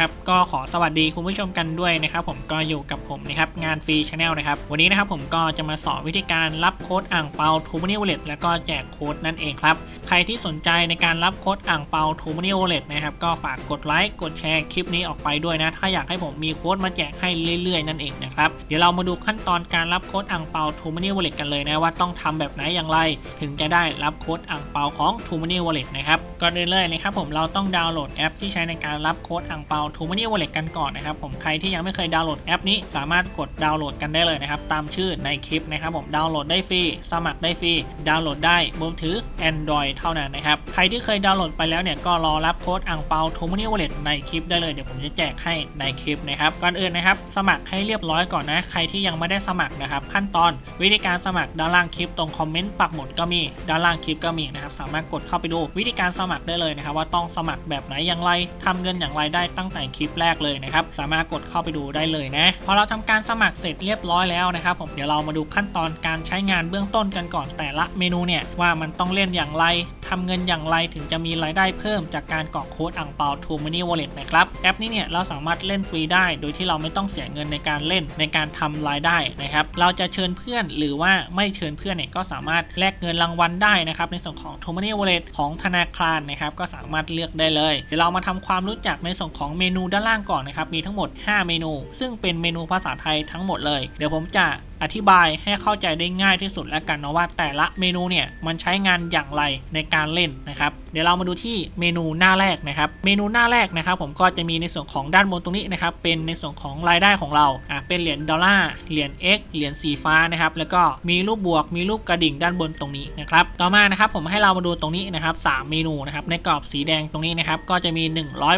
ครับก็ขอสวัสดีคุณผู้ชมกันด้วยนะครับผมก็อยู่กับผมนะครับงานฟรีชาแนลนะครับวันนี้นะครับผมก็จะมาสอนวิธีการรับโค้ดอ่างเปาทูมานิวเลตแล้วก็แจกโค้ดนั่นเองครับใครที่สนใจในการรับโค้ดอ่างเปาทูมานิวเลตนะครับก็ฝากกดไลค์กดแชร์คลิปนี้ออกไปด้วยนะ ถ้าอยากให้ผมมีโค้ดมาแจกให้เรื่อยๆ นั่นเองนะครับเดี๋ยวเรามาดูขั้นตอนการรับโค้ดอ่างเปาทูมานิวเลตกันเลยนะว่าต้องทำแบบไหนอย่างไร ถึงจะได้รับโค้ดอ่างเปาของ t ูมา n ี Wallet นะครับก่อนอื่นเลยนะครับผมเราต้องดาวน์โหลดแอปที่ใช้ในการรับโค้ดอ่างเปา t ูมา n ี Wallet กันก่อนนะครับผมใครที่ยังไม่เคยดาวน์โหลดแอปนี้สามารถกดดาวน์โหลดกันได้เลยนะครับตามชื่อในคลิปนะครับผมดาวน์โหลดได้ฟรีสมัครได้ฟรีดาวน์โหลดได้บนถือ Android เท่านั้นนะครับใครที่เคยดาวน์โหลดไปแล้วเนี่ยก็รอรับโค้ดอ่างเปา t ูมา n ี Wallet ในคลิปได้เลยเดี๋ยวผมจะแจกให้ในคลิปนะครับก่อนอื่นนะครับสมัครให้เรียบร้อยก่อนนะใครที่ยังไม่ได้สมัครนะครับขั้นตอนวิธีการสมัครด้านล่างคลิปตรงคอมเมนต์ปักหมุดก็มีด้านล่างคลิปก็มีนะครับสามารถกดเข้าไปดูวิธีการสมัครได้เลยนะครับว่าต้องสมัครแบบไหนอย่างไรทำเงินอย่างไรได้ตั้งแต่คลิปแรกเลยนะครับ สามารถกดเข้าไปดูได้เลยนะ พอเราทำการสมัครเสร็จเรียบร้อยแล้วนะครับผมเดี๋ยวเรามาดูขั้นตอนการใช้งานเบื้องต้นกันก่อนแต่ละเมนูเนี่ยว่ามันต้องเล่นอย่างไรทำเงินอย่างไรถึงจะมีรายได้เพิ่มจากการกรอกโค้ดอ่างเปา t ูมา n ี Wallet นะครับแอปนี้เนี่ยเราสามารถเล่นฟรีได้ โดยที่เราไม่ต้องเสียเงินในการเล่นในการทำรายได้นะครับเราจะเชิญเพื่อนหรือว่าไม่เชิญเพื่อนเนี่ยก็สามารถแลกเงินรางวัลได้นะครับในส่วนของ t ูมา n ี Wallet ของธนาคารนะครับก็สามารถเลือกได้เลย เดี๋ยวเรามาทำความรู้จักในส่วนของเมมนูด้านล่างก่อนนะครับ มีทั้งหมด 5 เมนู ซึ่งเป็นเมนูภาษาไทยทั้งหมดเลย เดี๋ยวผมจะอธิบายให้เข้าใจได้ง่ายที่สุดแล้วกันนะว่า แต่ละเมนูเนี่ยมันใช้งานอย่างไรในการเล่นนะครับ เดี๋ยวเรามาดูที่เมนูหน้าแรกนะครับ เมนูหน้าแรกนะครับผมก็จะมีในส่วนของด้านบนตรงนี้นะครับ เป็นในส่วนของรายได้ของเราอะเป็นเหรียญดอลลาร์เหรียญ X เหรียญสีฟ้านะครับ แล้วก็มีรูปบวกมีรูปกระดิ่งด้านบนตรงนี้นะครับ ต่อมานะครับผมให้เรามาดูตรงนี้นะครับ3เมนูนะครับในกรอบสีแดงตรงนี้นะครับก็จะมี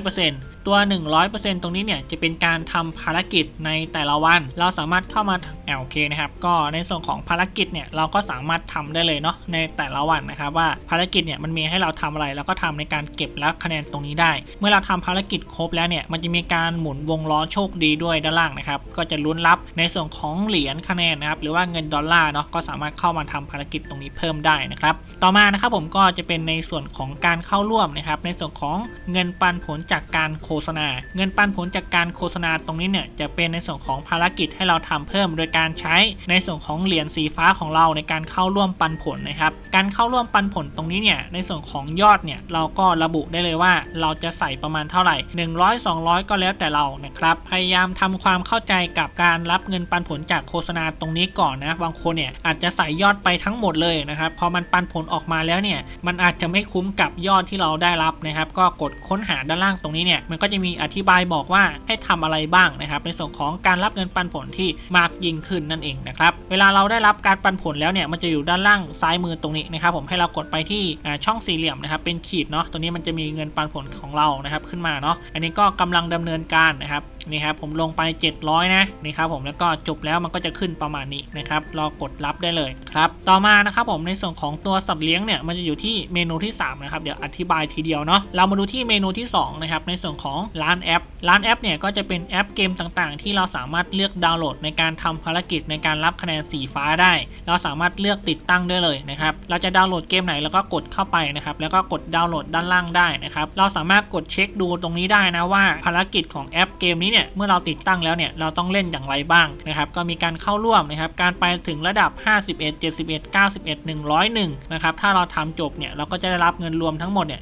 100%ตัว 100%ตรงนี้เนี่ยจะเป็นการทำภารกิจในแต่ละวัน เราสามารถเข้ามาแอลเคนะครับก็ในส่วนของภารกิจเนี่ยเราก็สามารถทำได้เลยเนาะในแต่ละวันนะครับว่าภารกิจเนี่ยมันมีให้เราทำอะไร แล้วก็ทำในการเก็บและคะแนนตรงนี้ได้ เมื่อเราทำภารกิจครบแล้วเนี่ยมันจะมีการหมุนวงล้อโชคดีด้วยด้านล่างนะครับก็จะลุ้นรับในส่วนของเหรียญคะแนนนะครับหรือว่าเงินดอลลาร์เนาะก็สามารถเข้ามาทำภารกิจตรงนี้เพิ่มได้นะครับต่อมานะครับผมก็จะเป็นในส่วนของการเข้าร่วมนะครับในส่วนของเงินปันผลจากการโฆษณา เงินปันผลจากการโฆษณาตรงนี้เนี่ยจะเป็นในส่วนของภารกิจให้เราทำเพิ่มโดยการใช้ในส่วนของเหรียญสีฟ้าของเราในการเข้าร่วมปันผลนะครับ การเข้าร่วมปันผลตรงนี้เนี่ยในส่วนของยอดเนี่ยเราก็ระบุได้เลยว่าเราจะใส่ประมาณเท่าไหร่ 100 200 ก็แล้วแต่เรานะครับพยายามทำความเข้าใจกับการรับเงินปันผลจากโฆษณาตรงนี้ก่อนนะบางคนเนี่ยอาจจะใส่ยอดไปทั้งหมดเลยนะครับพอมันปันผลออกมาแล้วเนี่ยมันอาจจะไม่คุ้มกับยอดที่เราได้รับนะครับก็กดค้นหาด้านล่างตรงนี้เนี่ยมันก็จะมีอธิบายบอกว่าให้ทำอะไรบ้างนะครับในส่วนของการรับเงินปันผลที่มากยิ่งขึ้นนั่นเองนะครับ เวลาเราได้รับการปันผลแล้วเนี่ยมันจะอยู่ด้านล่างซ้ายมือตรงนี้นะครับผมให้เรากดไปที่ช่องสี่เหลี่ยมนะครับเป็นขีดเนาะตัวนี้มันจะมีเงินปันผลของเรานะครับขึ้นมาเนาะอันนี้ก็กำลังดำเนินการนะครับ นี่ครับผมลงไป 700 นะนี่ครับผมแล้วก็จบแล้วมันก็จะขึ้นประมาณนี้นะครับรอกดรับได้เลยครับต่อมานะครับผมในส่วนของตัวสัตว์เลี้ยงเนี่ยมันจะอยู่ที่เมนูที่3นะครับเดี๋ยวอธิบายทีเดียวเนาะเรามาดูที่เมนูที่2นะครับในส่วนของร้านแอป ร้านแอปเนี่ยก็จะเป็นแอปเกมต่างๆ ที่เราสามารถเลือกดาวน์โหลด ในการทำภารกิจในการรับคะแนนสีฟ้าได้ เราสามารถเลือกติดตั้งได้เลยนะครับเราจะดาวน์โหลดเกมไหนแล้วก็กดเข้าไปนะครับแล้วก็กดดาวน์โหลดด้านล่างได้นะครับเราสามารถกดเช็คดูตรงนี้ได้นะว่าภารกิจของแอปเกมนี้เนี่ยเมื่อเราติดตั้งแล้วเนี่ยเราต้องเล่นอย่างไรบ้างนะครับก็มีการเข้าร่วมนะครับการไปถึงระดับ 51 71 91 101นะครับถ้าเราทำจบเนี่ยเราก็จะได้รับเงินรวมทั้งหมดเนี่ย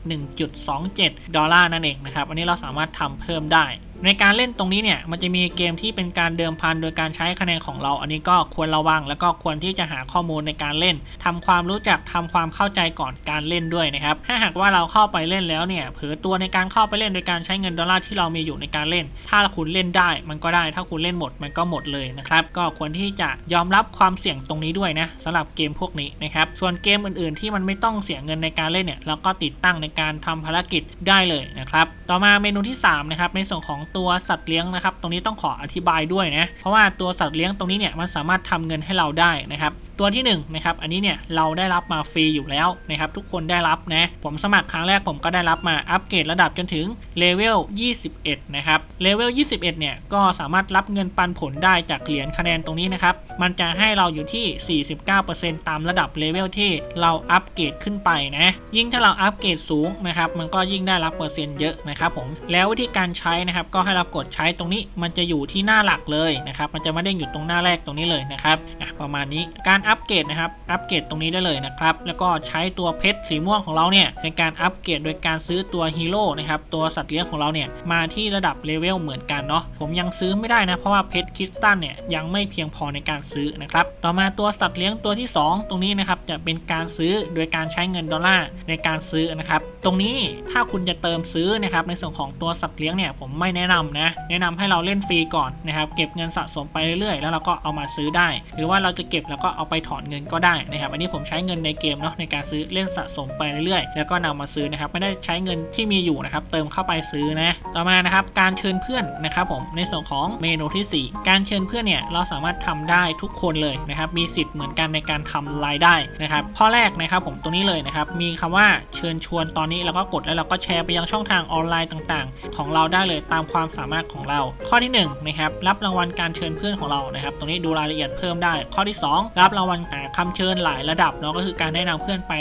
1.27 ดอลลาร์นั่นเองนะครับอันนี้เราสามารถทำเพิ่มได้ ในการเล่นตรงนี้เนี่ยมันจะมีเกมที่เป็นการเดิมพันโดยการใช้คะแนนของเรา อันนี้ก็ควรระวัง แล้วก็ควรที่จะหาข้อมูลในการเล่นทำความรู้จักทำความเข้าใจก่อนการเล่นด้วยนะครับถ้าหากว่าเราเข้าไปเล่นแล้วเนี่ยเผลอตัวในการเข้าไปเล่นโดยการใช้เงินดอลลาร์ที่เรามีอยู่ในการเล่น ถ้าคุณเล่นได้ มันก็ได้ถ้าคุณเล่นหมดมันก็หมดเลยนะครับก็ควรที่จะยอมรับความเสี่ยงตรงนี้ด้วยนะสำหรับเกมพวกนี้นะครับส่วนเกมอื่นๆ ที่มันไม่ต้องเสียเงินในการเล่นเนี่ยเราก็ติดตั้งในการทำภารกิจได้เลยนะครับต่อมาเมนูที่สามนะครับในส่วนของตัวสัตว์เลี้ยงนะครับ ตรงนี้ต้องขออธิบายด้วยนะ เพราะว่าตัวสัตว์เลี้ยงตรงนี้เนี่ยมันสามารถทำเงินให้เราได้นะครับ ตัวที่1นงนะครับอันนี้เนี่ยเราได้รับมาฟรีอยู่แล้วนะครับทุกคนได้รับนะผมสมัครครั้งแรกผมก็ได้รับมาอัปเกรดระดับจนถึงเลเวล 21 นะครับเลเวล 21 เนี่ยก็สามารถรับเงินปันผลได้จากเหรียญคะแนนตรงนี้นะครับมันจะให้เราอยู่ที่ 49%ตามระดับเลเวลที่เราอัปเกรดขึ้นไปนะยิ่งถ้าเราอัปเกรดสูงนะครับมันก็ยิ่งได้รับเปอร์เซ็นต์เยอะนะครับผมแล้ววิธีการใช้นะครับก็ให้เรากดใช้ตรงนี้มันจะอยู่ที่หน้าหลักเลยนะครับมันจะไม่ได้อยู่ตรงหน้าแรกตรงนี้เลยนะครับประมาณนี้การอัปเกรดนะครับ อัปเกรดตรงนี้ได้เลยนะครับ แล้วก็ใช้ตัวเพชรสีม่วงของเราเนี่ยในการอัปเกรดโดยการซื้อตัวฮีโร่นะครับ ตัวสัตว์เลี้ยงของเราเนี่ยมาที่ระดับเลเวลเหมือนกันเนาะ ผมยังซื้อไม่ได้นะ เพราะว่าเพชรคริสตัลเนี่ยยังไม่เพียงพอในการซื้อนะครับ ต่อมาตัวสัตว์เลี้ยงตัวที่ 2 ตรงนี้นะครับจะเป็นการซื้อโดยการใช้เงินดอลลาร์ในการซื้อนะครับ ตรงนี้ถ้าคุณจะเติมซื้อนะครับในส่วนของตัวสัตว์เลี้ยงเนี่ยผมไม่แนะนำนะ แนะนำให้เราเล่นฟรีก่อนนะครับ เก็บเงินสะสมไปเรื่อยๆ แล้วเราก็เอามาซื้อได้ หรือว่าเราจะเก็บแล้วก็เอาไปถอนเงินก็ได้นะครับ อันนี้ผมใช้เงินในเกมเนาะในการซื้อเล่นสะสมไปเรื่อยๆ แล้วก็นำมาซื้อนะครับ ไม่ได้ใช้เงินที่มีอยู่นะครับ เติมเข้าไปซื้อนะ ต่อมานะครับการเชิญเพื่อนนะครับผม ในส่วนของเมนูที่ 4 การเชิญเพื่อนเนี่ยเราสามารถทำได้ทุกคนเลยนะครับ มีสิทธิ์เหมือนกันในการทำรายได้นะครับ ข้อแรกนะครับผมตรงนี้เลยนะครับ มีคำว่าเชิญชวนตอนนี้เราก็กดแล้วเราก็แชร์ไปยังช่องทางออนไลน์ต่างๆ ของเราได้เลยตามความสามารถของเรา ข้อที่1นะครับรับรางวัลการเชิญเพื่อนของเรานะครับ ตรงนี้ดูรายละเอียดเพิ่มได้ ข้อที่ 2 รับรางวัลหาคำเชิญหลายระดับเนาะก็คือการแนะนำเพื่อนไป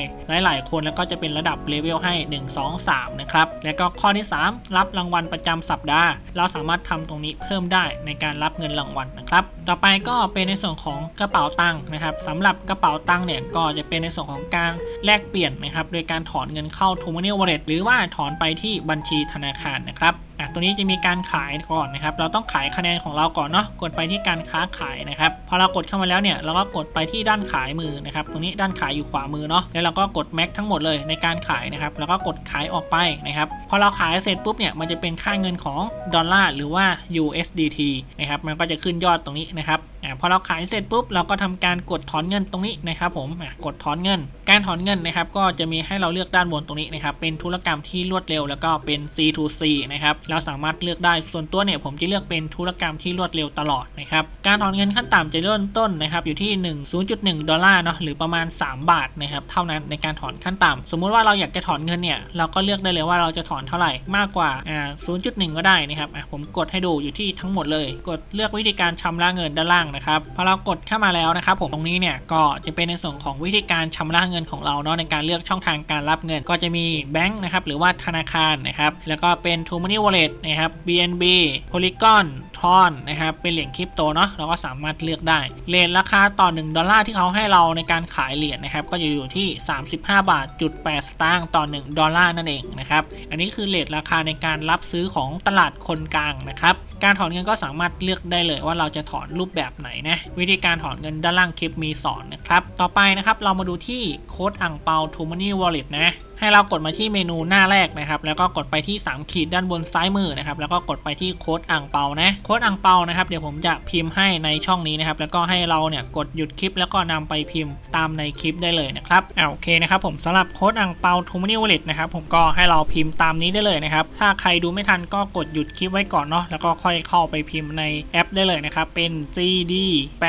หลาย ๆ คนแล้วก็จะเป็นระดับเลเวลให้ 1 2 3 นะครับ แล้วก็ข้อที่ 3 รับรางวัลประจำสัปดาห์ เราสามารถทำตรงนี้เพิ่มได้ในการรับเงินรางวัลนะครับ ต่อไปก็เป็นในส่วนของกระเป๋าตังค์นะครับสำหรับกระเป๋าตังค์เนี่ยก็จะเป็นในส่วนของการแลกเปลี่ยนนะครับโดยการถอนเงินเข้า t o m o n e y Wallet หรือว่าถอนไปที่บัญชีธนาคารนะครับ อะตัวนี้จะมีการขายก่อนนะครับ เราต้องขายคะแนนของเราก่อนเนาะ กดไปที่การค้าขายนะครับ พอเรากดเข้ามาแล้วเนี่ย เราก็กดไปที่ด้านขายมือนะครับ ตรงนี้ด้านขายอยู่ขวามือเนาะ แล้วเราก็กดแม็กทั้งหมดเลยในการขายนะครับ แล้วก็กดขายออกไปนะครับ พอเราขายเสร็จปุ๊บเนี่ย มันจะเป็นค่าเงินของดอลลาร์หรือว่า USDT นะครับ มันก็จะขึ้นยอดตรงนี้นะครับอ่าพอเราขายเสร็จปุ๊บเราก็ทำการกดถอนเงินตรงนี้นะครับผมอะกดถอนเงิน การถอนเงินนะครับก็จะมีให้เราเลือกด้านบนตรงนี้นะครับเป็นธุรกรรมที่รวดเร็วแล้วก็เป็น C2C นะครับเราสามารถเลือกได้ส่วนตัวเนี่ยผมจะเลือกเป็นธุรกรรมที่รวดเร็วตลอดนะครับการถอนเงินขั้นต่ำจะเริ่มต้นนะครับอยู่ที่ 1 0.1 ดอลลาร์เนาะหรือประมาณ 3 บาทนะครับเท่านั้นในการถอนขั้นต่ำสมมุติว่าเราอยากจะถอนเงินเนี่ยเราก็เลือกได้เลยว่าเราจะถอนเท่าไหร่มากกว่าอ่า0.1 ก็ได้นะครับอะผมกดให้ดูอยู่ที่ทั้งหมดเลย กดเลือกวิธีการชำระเงินด้านล่างนะครับพอเรากดเข้ามาแล้วนะครับผมตรงนี้เนี่ยก็จะเป็นในส่วนของวิธีการชำระเงินของเราเนาะในการเลือกช่องทางการรับเงินก็จะมีแบงค์นะครับหรือว่าธนาคารนะครับแล้วก็เป็น t o m o n e y Wallet นะครับ BNB Polygon ทอนนะครับ เป็นเหรียญคริปโตเนาะเราก็สามารถเลือกได้เลทราคาต่อ 1 ดอลลาร์ที่เขาให้เราในการขายเหรียญนะครับ ก็จะอยู่ที่ 35 บาทจุด8สตางค์ต่อ 1 ดอลลาร์นั่นเองนะครับ อันนี้คือเลทราคาในการรับซื้อของตลาดคนกลางนะครับการถอนเงินก็สามารถเลือกได้เลยว่าเราจะถอนรูปแบบไหนนะวิธีการถอนเงินด้านล่างคลิปมีสอนนะครับ ต่อไปนะครับเรามาดูที่โค้ดอ่างเปา t o m o n e y Wallet นะ ให้เรากดมาที่เมนูหน้าแรกนะครับ แล้วก็กดไปที่ 3 ขีดด้านบนซ้ายมือนะครับ แล้วก็กดไปที่โค้ดอ่างเปานะ โค้ดอ่างเปานะครับ เดี๋ยวผมจะพิมพ์ให้ในช่องนี้นะครับ แล้วก็ให้เราเนี่ยกดหยุดคลิป แล้วก็นำไปพิมพ์ตามในคลิปได้เลยนะครับอ่าโอเคนะครับผมสำหรับโค้ดอ่างเปา t o m o n e y Wallet นะครับ ผมก็ให้เราพิมพ์ตามนี้ได้เลยนะครับ ถ้าใครดูไม่ทันก็กดหยุดคลิปไว้ก่อนเนาะ แล้วก็ค่อยเข้าไปพิมพ์ในแอปได้เลยนะครับ เป็น CD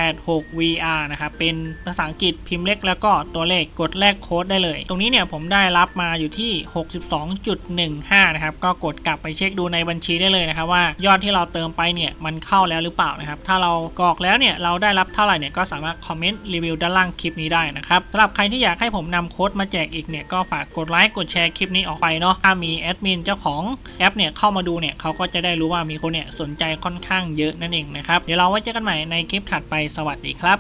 86 VR นะครับ เป็นภาษาอังกฤษพิมพ์เล็กแล้วก็ตัวเลขกดแลกโค้ดได้เลย ตรงนี้เนี่ยผมได้รับมาอยู่ที่ 62.15 นะครับ ก็กดกลับไปเช็คดูในบัญชีได้เลยนะครับว่ายอดที่เราเติมไปเนี่ยมันเข้าแล้วหรือเปล่านะครับ ถ้าเรากรอกแล้วเนี่ยเราได้รับเท่าไหร่เนี่ยก็สามารถคอมเมนต์รีวิวด้านล่างคลิปนี้ได้นะครับสำหรับใครที่อยากให้ผมนำโค้ดมาแจกอีกเนี่ยก็ฝากกดไลค์กดแชร์คลิปนี้ออกไปเนาะถ้ามีแอดมินเจ้าของแอปเนี่ยเข้ามาดูเนี่ยเขาก็จะได้รู้ว่ามีคนเนี่ยสนใจค่อนข้างเยอะนั่นเองนะครับเดี๋ยวเราไว้เจอกันใหม่ในคลิปถัดไปสวัสดีครับ